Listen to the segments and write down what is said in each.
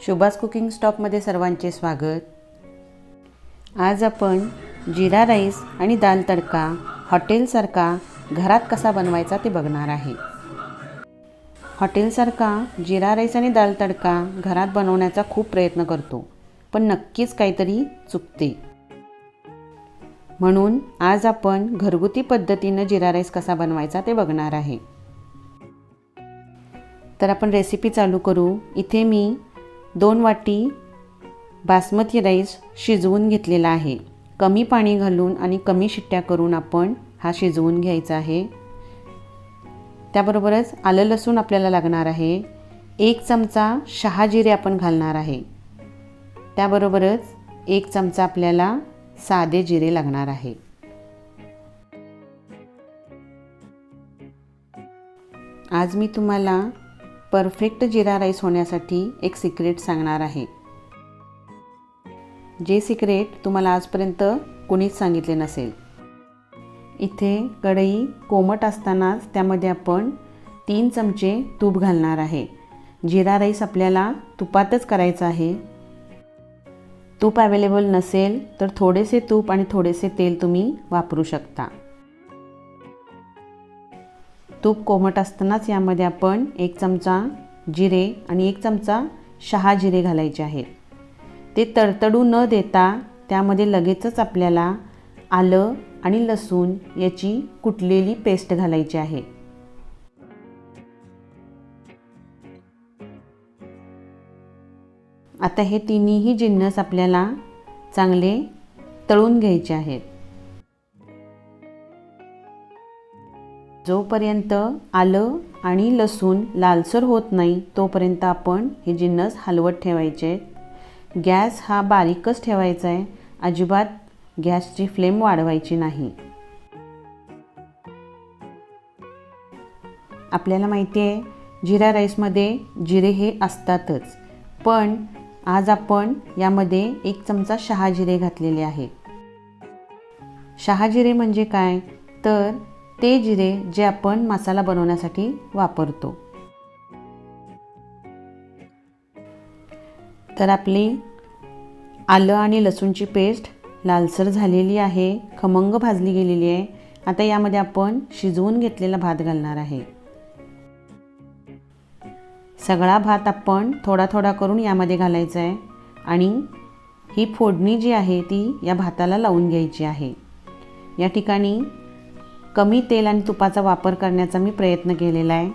शुभास cooking स्टॉपमध्ये सर्वांचे स्वागत. आज आपण जिरा राईस आणि दाल तडका हॉटेलसारखा घरात कसा बनवायचा ते बघणार आहे. हॉटेलसारखा जिरा राईस आणि दाल तडका घरात बनवण्याचा खूप प्रयत्न करतो पण नक्कीच काहीतरी चुकते. म्हणून आज आपण घरगुती पद्धतीनं जिरा राईस कसा बनवायचा ते बघणार आहे. तर आपण रेसिपी चालू करू. इथे मी दोन वाटी बासमती राईस शिजवून घेतलेला आहे. कमी पाणी घालून आणि कमी शिट्ट्या करून आपण हा शिजवून घ्यायचा आहे. त्याबरोबरच आलं लसूण आपल्याला लागणार आहे. एक चमचा शहाजिरे आपण घालणार आहे. त्याबरोबरच एक चमचा आपल्याला साधे जिरे लागणार आहे. आज मी तुम्हाला परफेक्ट जिरा राईस होण्यासाठी एक सिक्रेट सांगणार आहे. जे सिक्रेट तुम्हाला आजपर्यंत कोणीच सांगितले नसेल. इथे कढई कोमट असतानाच त्यामध्ये आपण तीन चमचे तूप घालणार आहे. जिरा राईस आपल्याला तुपातच करायचा आहे. तूप अवेलेबल नसेल तर थोडेसे तूप आणि थोडेसे तेल तुम्ही वापरू शकता. तूप कोमट असतानाच यामध्ये आपण एक चमचा जिरे आणि एक चमचा शहा जिरे घालायचे आहेत. ते तडतडू न देता त्यामध्ये लगेचच आपल्याला आलं आणि लसूण याची कुटलेली पेस्ट घालायची आहे. आता हे तिन्हीही जिन्नस आपल्याला चांगले तळून घ्यायचे आहेत. जोपर्यंत आलं आणि लसूण लालसर होत नाही तोपर्यंत आपण हे जिन्नस हलवत ठेवायचे. आहेत गॅस हा बारीकच ठेवायचा आहे. अजिबात गॅसची फ्लेम वाढवायची नाही. आपल्याला माहिती आहे जिरा राईसमध्ये जिरे हे असतातच. पण आज आपण यामध्ये एक चमचा शहाजिरे घातलेले आहे शहाजिरे म्हणजे काय? तर ते जिरे जे आपण मसाला बनवण्यासाठी वापरतो. तर आपली आलं आणि लसूणची पेस्ट लालसर झालेली आहे खमंग भाजली गेलेली आहे. आता यामध्ये आपण शिजवून घेतलेला भात घालणार आहे. सगळा भात आपण थोडा थोडा करून यामध्ये घालायचा आहे आणि ही फोडणी जी आहे ती या भाताला लावून घ्यायची आहे. या ठिकाणी कमी तेल आणि तुपाचा वापर करण्याचा मी प्रयत्न केलेला आहे.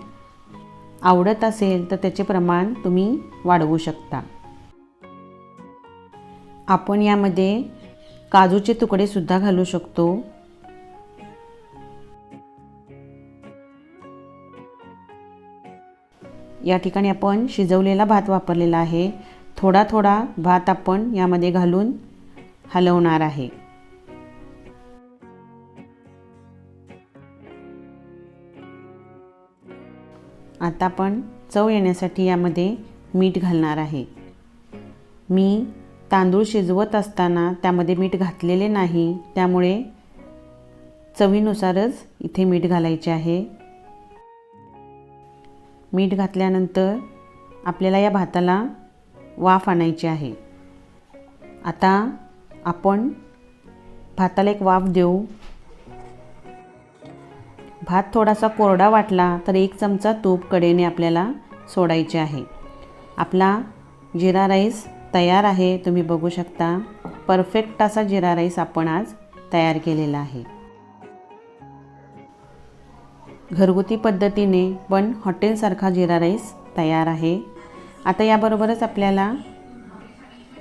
आवडत असेल तर त्याचे प्रमाण तुम्ही वाढवू शकता. आपण यामध्ये काजूचे तुकडे सुद्धा घालू शकतो. या ठिकाणी आपण शिजवलेला भात वापरलेला आहे. थोडा थोडा भात आपण यामध्ये घालून हलवणार आहे. आता आपण चव येण्यासाठी यामध्ये मीठ घालणार आहे. मी तांदूळ शिजवत असताना त्यामध्ये मीठ घातलेले नाही त्यामुळे चवीनुसारच इथे मीठ घालायचे आहे. मीठ घातल्यानंतर आपल्याला या भाताला वाफ आणायची आहे. आता आपण भाताला एक वाफ देऊ. भात थोडासा कोरडा वाटला तर एक चमचा तूप कडेने आपल्याला सोडायचे आहे. आपला जिरा राईस तयार आहे तुम्ही बघू शकता. परफेक्ट असा जिरा राईस आपण आज तयार केलेला आहे. घरगुती पद्धतीने पण हॉटेलसारखा जिरा राईस तयार आहे. आता याबरोबरच आपल्याला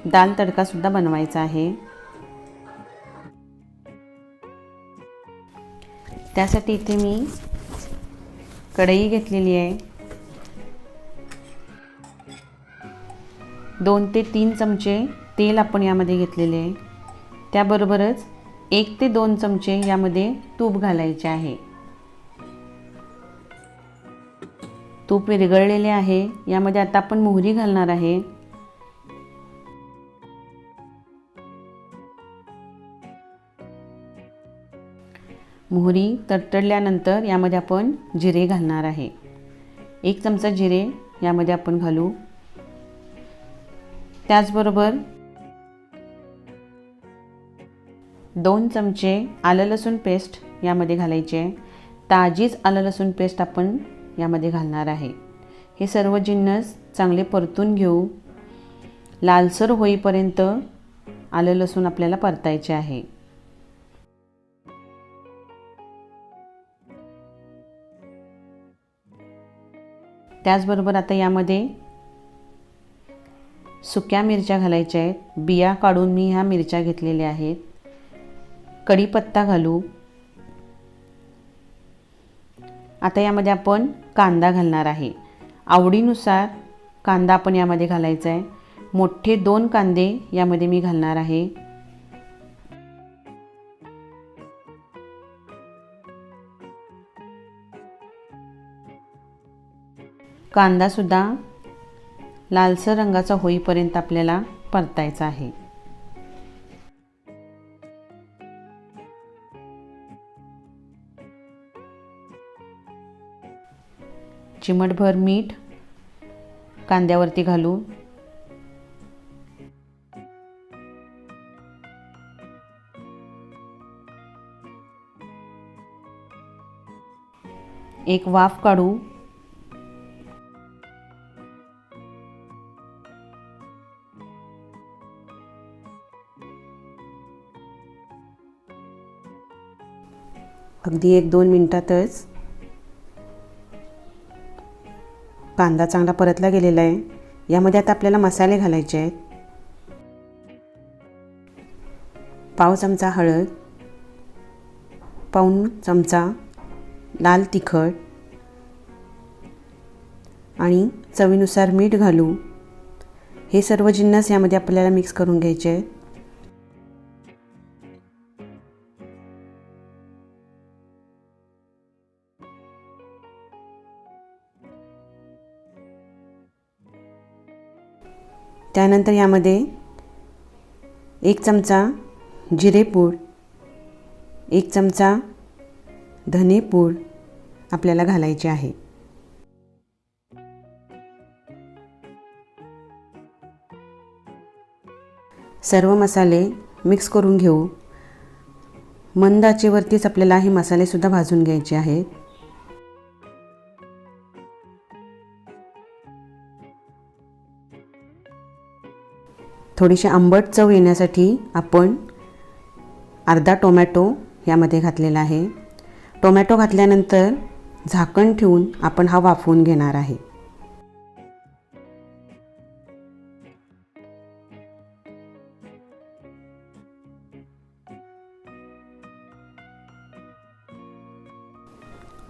दाल तडकासुद्धा बनवायचा आहे. त्यासाठी इथे मी कढई घेतलेली आहे. दोन ते तीन चमचे तेल आपण यामध्ये घेतलेले आहे. त्याबरोबरच एक ते दोन चमचे यामध्ये तूप घालायचे आहे. तूप विरघळलेले आहे. यामध्ये आता आपण मोहरी घालणार आहे. मोहरी तडतडल्यानंतर यामध्ये आपण जिरे घालणार आहे. एक चमचा जिरे यामध्ये आपण घालू. त्याचबरोबर दोन चमचे आलं लसूण पेस्ट यामध्ये घालायचे. ताजीच आलं लसूण पेस्ट आपण यामध्ये घालणार आहे. हे सर्व जिन्नस चांगले परतून घेऊ. लालसर होईपर्यंत आलं लसूण आपल्याला परतायचे आहे. त्याचबरोबर आता यामध्ये सुक्या मिरच्या घालायच्या आहेत. बिया काढून मी ह्या मिरच्या घेतलेल्या आहेत. कढीपत्ता घालू. आता यामध्ये आपण कांदा घालणार आहे. आवडीनुसार कांदा आपण यामध्ये घालायचा आहे. मोठे दोन कांदे यामध्ये मी घालणार आहे. कांदासुद्धा लालसर रंगाचा होईपर्यंत आपल्याला परतायचा आहे. चिमटभर मीठ कांद्यावरती घालू एक वाफ काढू अगदी एक दोन मिनटातच कांदा चांगला परतला गेलेला आहे. यामध्ये आता आपल्याला मसाले घालायचे आहेत. पाव चमचा हळद पाऊण चमचा लाल तिखट आणि चवीनुसार मीठ घालू. हे सर्व जिन्नस यामध्ये आपल्याला मिक्स करून घ्यायचे आहेत. त्यानंतर यामध्ये एक चमचा जिरेपूड एक चमचा धनेपूड आपल्याला घालायचे आहे. सर्व मसाले मिक्स करून घेऊ. मंद आचेवरतीच आपल्याला हे मसालेसुद्धा भाजून घ्यायचे आहेत. थोडीशी आंबट चव येण्यासाठी आपण अर्धा टोमॅटो यामध्ये घातलेला आहे. टोमॅटो घातल्यानंतर झाकण ठेवून आपण हा वाफवून घेणार आहे.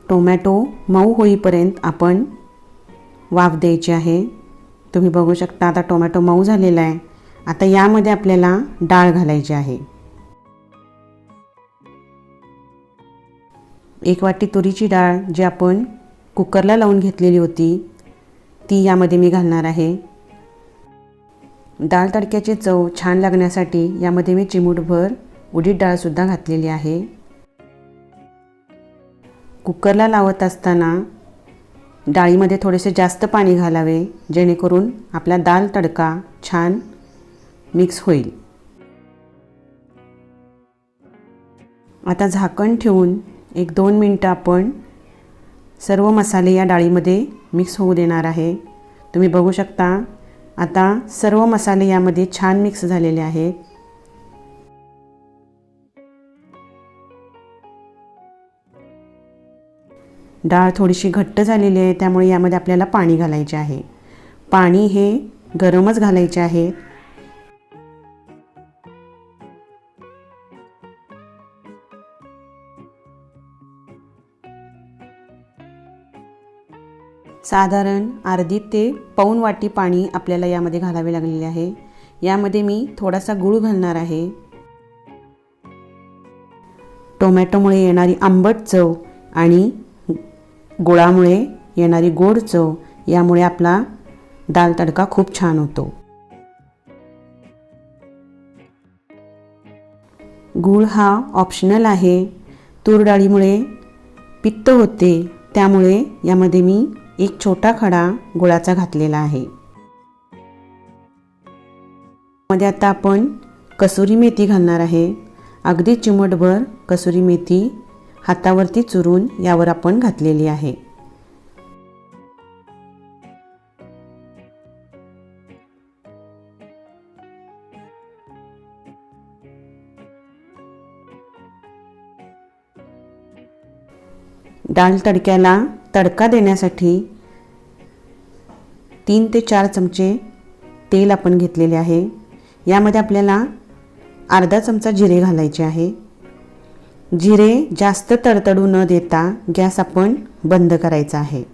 टोमॅटो मऊ होईपर्यंत आपण वाफ द्यायची आहे. तुम्ही बघू शकता आता टोमॅटो मऊ झालेला आहे. आता यामध्ये आपल्याला डाळ घालायची आहे. एक वाटी तुरीची डाळ जी आपण कुकरला लावून घेतलेली होती ती यामध्ये मी घालणार आहे. डाळ तडक्याची चव छान लागण्यासाठी यामध्ये मी चिमूटभर उडीद डाळसुद्धा घातलेली आहे. कुकरला लावत असताना डाळीमध्ये थोडेसे जास्त पाणी घालावे जेणेकरून आपला दाल तडका छान मिक्स होईल. आता झाकण ठेवून एक दोन मिनटं आपण सर्व मसाले या डाळीमध्ये मिक्स होऊ देणार आहे. तुम्ही बघू शकता आता सर्व मसाले यामध्ये छान मिक्स झालेले आहेत. डाळ थोडीशी घट्ट झालेली आहे त्यामुळे यामध्ये आपल्याला पाणी घालायचे आहे. पाणी हे गरमच घालायचे आहे. साधारण अर्धी ते पाऊन वाटी पाणी आपल्याला यामध्ये घालावे लागलेले आहे. यामध्ये मी थोडासा गूळ घालणार आहे. टोमॅटोमुळे येणारी आंबट चव आणि गुळामुळे येणारी गोड चव यामुळे आपला दाल तडका खूप छान होतो. गूळ हा ऑप्शनल आहे. तूर डाळीमुळे पित्त होते त्यामुळे यामध्ये मी एक छोटा खडा गुळाचा घातलेला आहे. मध्ये आता आपण कसुरी मेथी घालणार आहे. अगदी चिमटभर कसुरी मेथी हातावरती चुरून यावर आपण घातलेली आहे. डाळ तडक्याला तडका देण्यासाठी तीन ते चार चमचे तेल आपण घेतलेले आहे. यामध्ये आपल्याला अर्धा चमचा जिरे घालायचे आहे. जिरे जास्त तडतडू न देता गॅस आपण बंद करायचा आहे.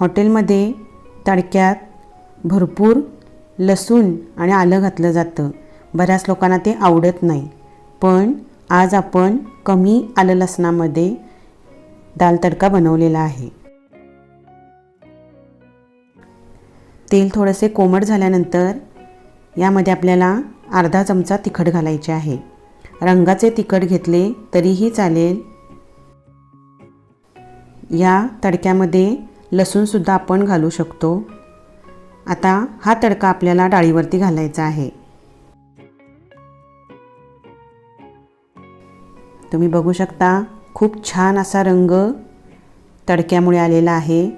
हॉटेलमध्ये तडक्यात भरपूर लसूण आणि आलं घातलं जातं. बऱ्याच लोकांना ते आवडत नाही. पण आज आपण कमी आलं लसणामध्ये दाल तडका बनवलेला आहे. तेल थोडेसे कोमट झाल्यानंतर यामध्ये आपल्याला अर्धा चमचा तिखट घालायचे आहे. रंगाचे तिखट घेतले तरीही चालेल. या तडक्यामध्ये लसूणसुद्धा आपण घालू शकतो. आता हा तडका आपल्याला डाळीवरती घालायचा आहे. तुम्ही बघू शकता खूप छान असा रंग तडक्यामुळे आलेला आहे.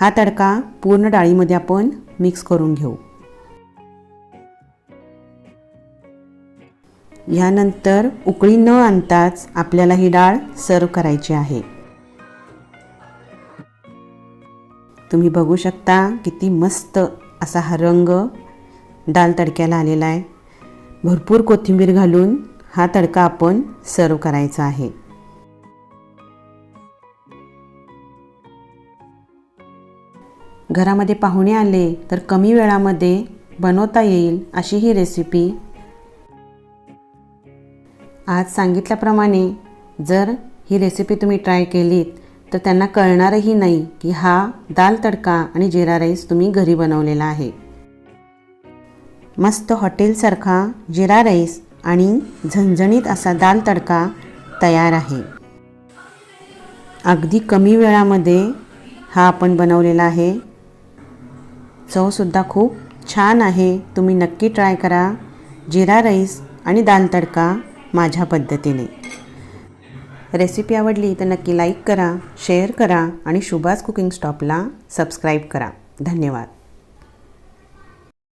हा तडका पूर्ण डाळीमध्ये आपण मिक्स करून घेऊ. यानंतर उकळी न आणताच आपल्याला ही डाळ सर्व करायची आहे. तुम्ही बघू शकता किती मस्त असा हा रंग डाळ तडक्याला आलेला आहे. भरपूर कोथिंबीर घालून हा तडका आपण सर्व करायचा आहे. घरामध्ये पाहुणे आले तर कमी वेळामध्ये बनवता येईल अशी ही रेसिपी आज सांगितल्याप्रमाणे जर ही रेसिपी तुम्ही ट्राय केलीत तर त्यांना कळणारही नाही की हा दाल तडका आणि जिरा राईस तुम्ही घरी बनवलेला आहे. मस्त हॉटेलसारखा जिरा राईस आणि झणझणीत असा दाल तडका तयार आहे. अगदी कमी वेळामध्ये हा आपण बनवलेला आहे. चवसुद्धा खूप छान आहे. तुम्ही नक्की ट्राय करा. जिरा राईस आणि दाल तडका माझ्या पद्धतीने. रेसिपी आवडली तर नक्की लाईक करा शेअर करा आणि शुभास कुकिंग स्टॉपला सबस्क्राईब करा. धन्यवाद.